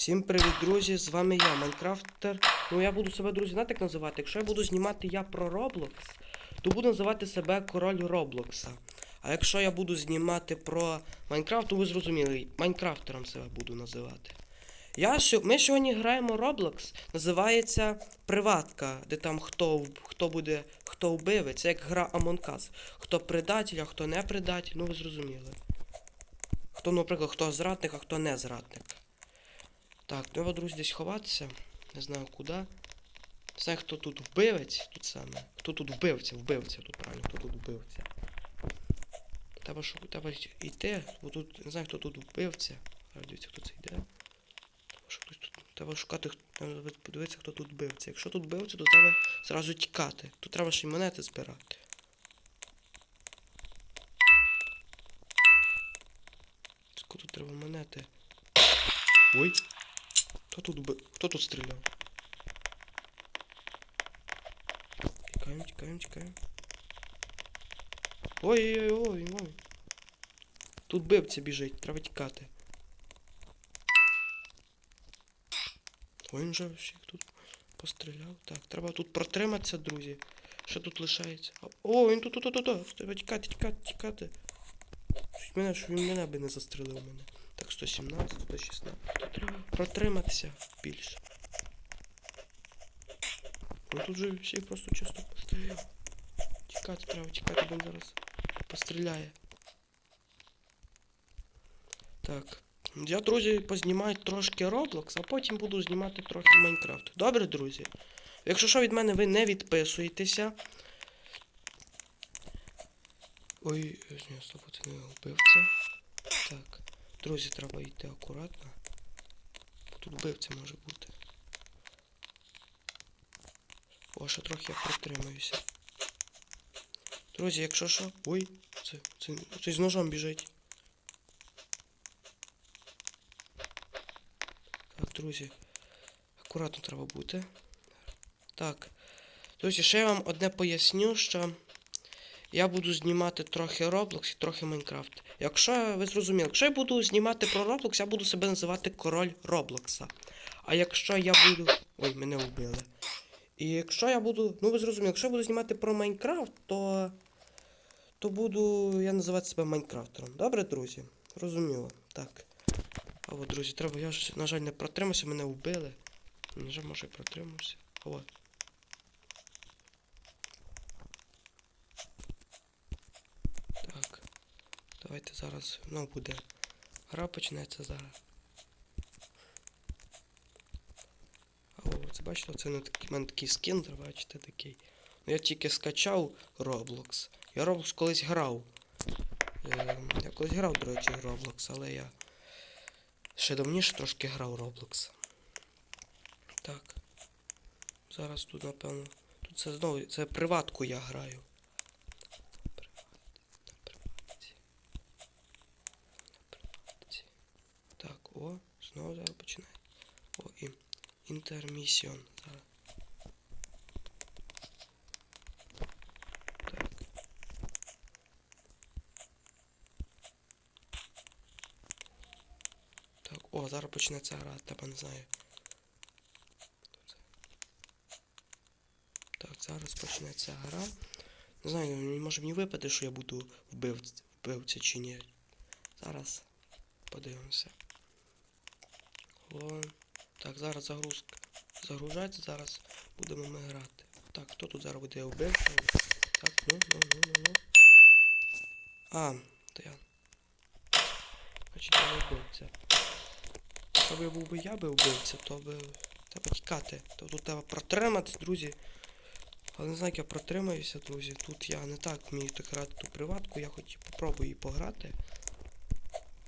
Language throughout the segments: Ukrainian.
Всім привіт, друзі! З вами я, Майнкрафтер. Ну я буду себе, друзі, знаєте, як називати? Якщо я буду знімати я про Roblox, то буду називати себе король Роблокса. А якщо я буду знімати про Майнкрафт, то ви зрозуміли, Майнкрафтером себе буду називати. Я, ми сьогодні граємо Roblox, називається Приватка, де там хто, хто буде, хто вбивець, це як гра Among Us. Хто предатель, а хто не предатель, ну ви зрозуміли. Хто, наприклад, хто зрадник, а хто не зрадник. Так, треба, друзі, десь ховатися. Не знаю куди. Не знаю, хто тут вбивець, тут саме. Хто тут вбивця, вбивця тут правильно, хто тут вбивця. Треба, шук... треба йти, бо тут не знаю, хто тут вбивця. Дивіться, хто це йде. Треба, треба шукати, треба подивитися, хто тут вбивця. Якщо тут вбивця, то треба зразу тікати. Тут треба ще й монети збирати. Скільки тут треба монети? Ой. Хто тут. Хто тут стріляв? Тікаємо, тікаємо, тікаємо. Ой-ой-ой, ой. Тут бивця біжить, треба тікати. Ой, він вже всіх тут постріляв. Так, треба тут протриматися, друзі. Що тут лишається? О, він тут, тут, тут, тут. Треба тікати, тікати, тікати. Мене, що він мене би не застрелив мене. Так, 117, 116. Тут треба протриматися більше. Ну тут же всі просто часто постріляв. Тікати треба, тікати, бо він зараз постріляє. Так. Я, друзі, познімаю трошки Roblox, а потім буду знімати трохи Майнкрафт. Добре, друзі? Якщо що від мене ви не відписуєтеся. Ой, ні, стоп, це не вбивця. Так. Друзі, треба йти акуратно. Тут вбивця може бути. О, ще трохи я притримаюся. Друзі, якщо що. Ой, це, це, це з ножом біжить. Так, друзі. Акуратно треба бути. Так. Друзі, ще я вам одне поясню, що я буду знімати трохи Roblox і трохи Майнкрафт. Якщо ви зрозуміли, якщо я буду знімати про Roblox, я буду себе називати король Роблокса. А якщо я буду. Ой, мене вбили. І якщо я буду. Ну ви зрозуміли, якщо я буду знімати про Майнкрафт, то. То буду я називати себе Майнкрафтером. Добре, друзі? Розуміло. Так. А от, друзі, треба. Я ж, на жаль, не протримався, мене вбили. На може, протримався. От. Так. Давайте зараз. Ну, буде. Гра почнеться зараз. О, це бачите, це не такий, в мене такий скін, бачите, такий. Ну, я тільки скачав Roblox. Я Roblox колись грав. Е, я колись грав, до речі, Roblox, але я ще давніше трошки грав Roblox. Так. Зараз тут, напевно. Тут це знову. Це приватку я граю. Приват. На приватці. На приватці. Так, о, знову зараз починає. О, і інтермісіон. Так, о, зараз почнеться гра, тебе не знаю. Так, зараз почнеться гра. Не знаю, може мені випаде, що я буду вбивця, вбивця чи ні. Зараз подивимося. Так, зараз загрузка. Загружається, зараз будемо ми грати. Так, хто тут зараз буде вбивця? Так, ну, ну, ну, ну, ну. А, то я. Я не вбивця. Б я був би я би вбивця, то би треба тікати. То тут треба протриматись, друзі. Але не знаю, як я протримаюся, друзі. Тут я не так вмію так грати ту приватку, я хоч попробую її пограти.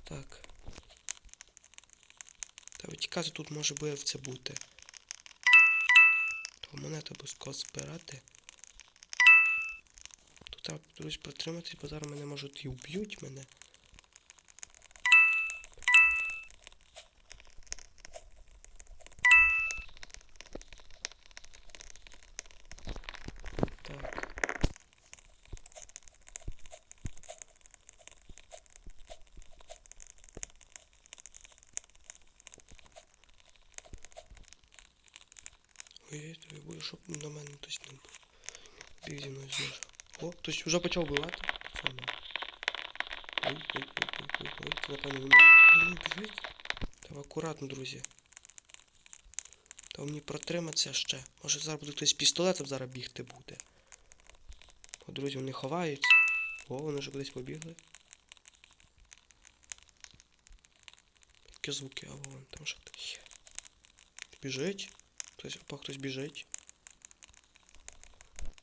Так. Треба тікати, тут може вбивця бути. То монету обов'язково збирати. Тут треба, друзі, протриматись, бо зараз мене можуть і вб'ють мене. Так. Тобі буде, щоб на мене хтось не був. Біг зі мною зможе. О, хтось вже почав бивати. Треба акуратно, друзі. Та мені протриматися ще. Може зараз буде хтось з пістолетом зараз бігти буде. О, друзі, вони ховаються. О, вони вже кудись побігли. Які звуки, а вон там ще хтось. Біжить. Хтось, опа, хтось біжить.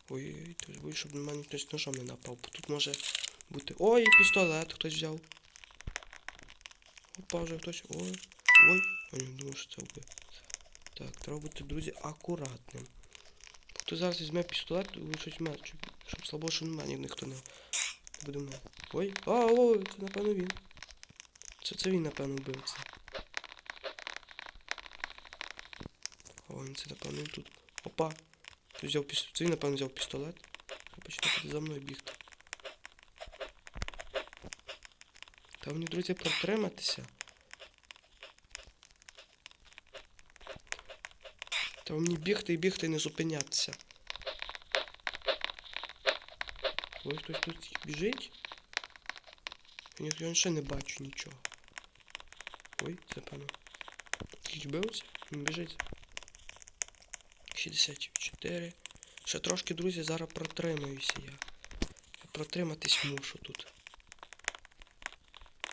Ой-ой-ой, хтось боюсь, щоб на мене хтось ножом не напав. Тут може бути. Ой, пістолет хтось взяв. Опа, вже хтось. Ой. Ой. Ой, не думав, що це вбив. Так, треба бути, друзі, акуратним. Хто зараз візьме пістолет, щось має, щоб, щоб слабо, що немає, ніхто не, буде мати. Ой, а, ой, це напевно він. Це, це він, напевно, вбив. Напевно тут. Опа. Ти взяв пістолет. Це напевно, взяв пістолет. Почне за мною бігти. Та мені, друзі, протриматися. Та мені бігти і бігти і не зупинятися. Ой, хтось тут біжить. Я, ще не бачу нічого. Ой, це певно. Скільки бився? Він біжить. 64. Ще трошки, друзі, зараз протримаюся я. Я протриматись мушу тут.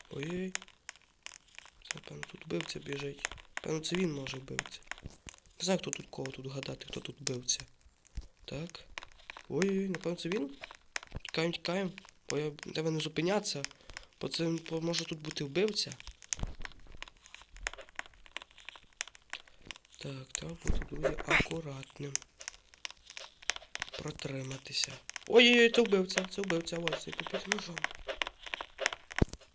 Ой-ой. Певно, тут вбивця біжить. Певно, це він може вбивця. Не знаю, хто тут кого тут гадати, хто тут вбивця. Так. Ой-ой, напевно, це він? Тікаємо, тікаємо. Бо я треба не зупинятися. Бо це може тут бути вбивця. Так, треба бути дуже акуратним. Протриматися. Ой-ой-ой, це вбивця, це вбивця, ось цей побіг з ножом.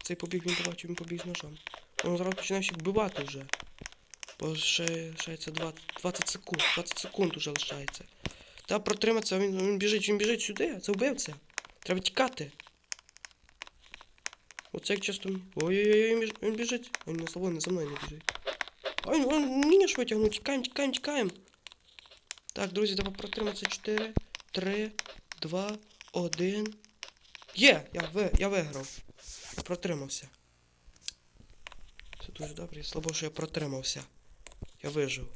Цей побіг, він побачив, він побіг з ножом. Він зараз починає всіх вбивати вже. Бо ще лишається 20, 20 секунд. 20 секунд уже лишається. Треба протриматися, він, він біжить, він біжить сюди, це вбивця. Треба тікати. Оце як часто. Ой-ой-ой, він біжить. Він не собою, не за мною не біжить. Ой, ну, он мені ж витягнув, тікаємо, тікаємо, тікаємо. Так, друзі, треба протриматися 4, 3, 2, 1. Є! Я, ви, я виграв. Протримався. Це дуже добре. Слабо, що я протримався. Я вижив.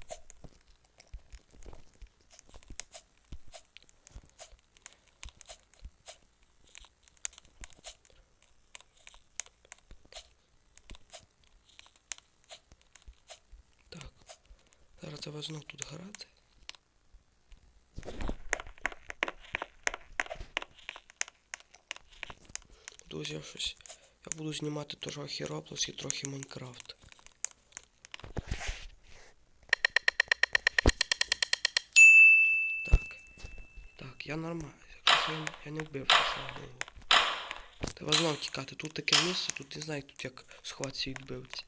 Так. Зараз треба знов тут грати. Друзі, я щось. Я буду знімати трохи Roblox і трохи Майнкрафт. Так. Так, я нормально. Я, не вбився, слава Богу. Треба знову тікати. Тут таке місце, тут не знаю, тут як схватці відбивці.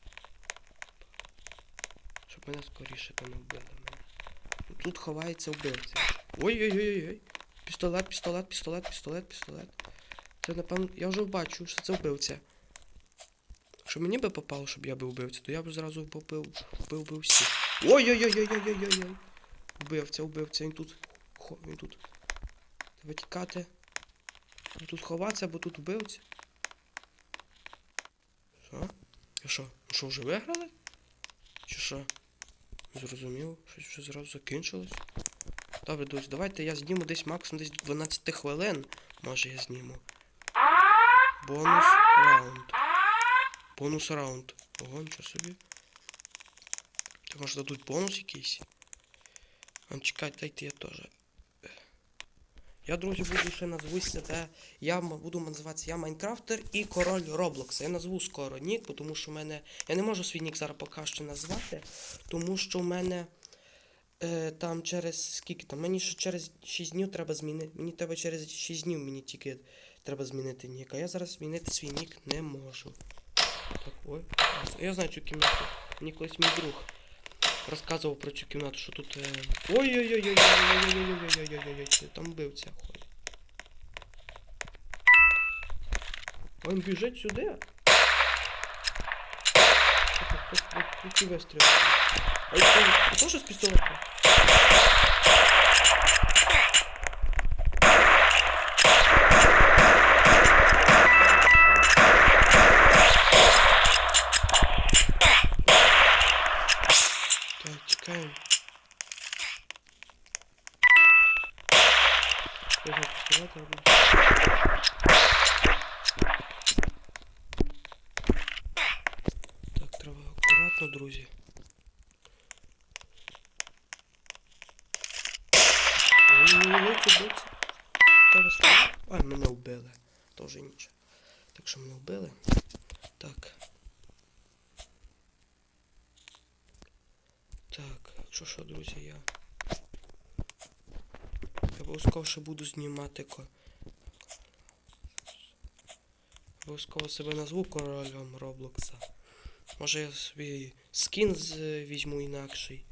Мене скоріше там вбили мене. Тут ховається вбивця. Ой-ой-ой-ой. Пістолет, пістолет, пістолет, пістолет, пістолет. Це напевно. Я вже бачу, що це вбивця. Якщо мені би попало, щоб я був вбивця, то я б зразу вбив, вбив би всіх. Ой-ой-ой-ой-ой-ой-ой. Вбивця, вбивця, він тут. Хо, він тут. Треба тікати. Тут ховатися, бо тут вбивця. Що? Я що? Ну що, вже виграли? Чи що? Зрозумів, щось вже зразу закінчилось. Добре, друзі, давайте я зніму десь максимум десь 12 хвилин. Може я зніму. Бонус раунд. Бонус раунд. Ого, нічого собі. Так може дадуть бонус якийсь? А, чекайте, дайте я теж. Я, друзі, буду ще назвусь себе. Я буду називатися я Майнкрафтер і король Роблокса. Я назву скоро нік, тому що в мене. Я не можу свій нік зараз поки що назвати, тому що в мене е, там через скільки там? Мені ще через 6 днів треба змінити. Мені треба через 6 днів мені тільки треба змінити нік. А я зараз змінити свій нік не можу. Так, ой. Я знаю цю кімнату. Мені колись мій друг розказував про цю кімнату, що тут. Ой-ой-ой-ой-ой-ой-ой-ой-ой-ой-ой-ой-ой-ой, там бивця ходить. Він біжить сюди. Які вистріли? А теж з пістолетом? Так, тікаємо. Я зараз пістолет роблю. Так, треба акуратно, друзі. Це? А, мене вбили. Тоже нічого. Так що мене вбили. Так. Так, що що, друзі, я. Я обов'язково ще буду знімати ко. Обов'язково себе назву королем Роблокса. Може я собі скін візьму інакший.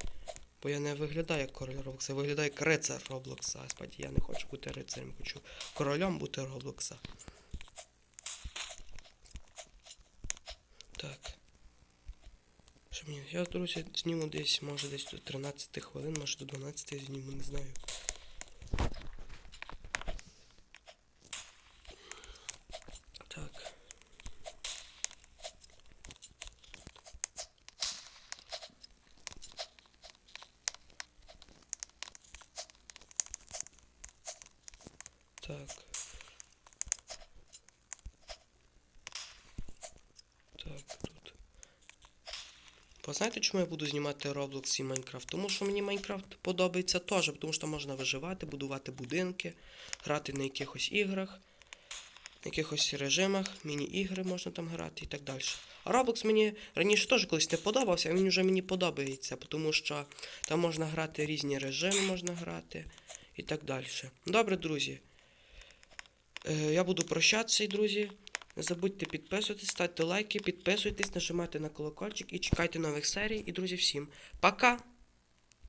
Бо я не виглядаю як король Роблокса, я виглядаю як рицар Роблокса. Господі, я не хочу бути рицарем, хочу королем бути Роблокса. Так. Що мені? Я, друзі, зніму десь, може десь до 13 хвилин, може до 12 зніму, не знаю. Так. Так. Так, тут. Ви знаєте, чому я буду знімати Roblox і Майнкрафт? Тому що мені Майнкрафт подобається теж, тому що можна виживати, будувати будинки, грати на якихось іграх, на якихось режимах, міні-ігри можна там грати і так далі. А Roblox мені раніше теж колись не подобався, а він вже мені подобається, тому що там можна грати різні режими, можна грати і так далі. Добре, друзі. Е, я буду прощатися, друзі. Не забудьте підписуватись, ставте лайки, підписуйтесь, нажимайте на колокольчик і чекайте нових серій. І, друзі, всім пока!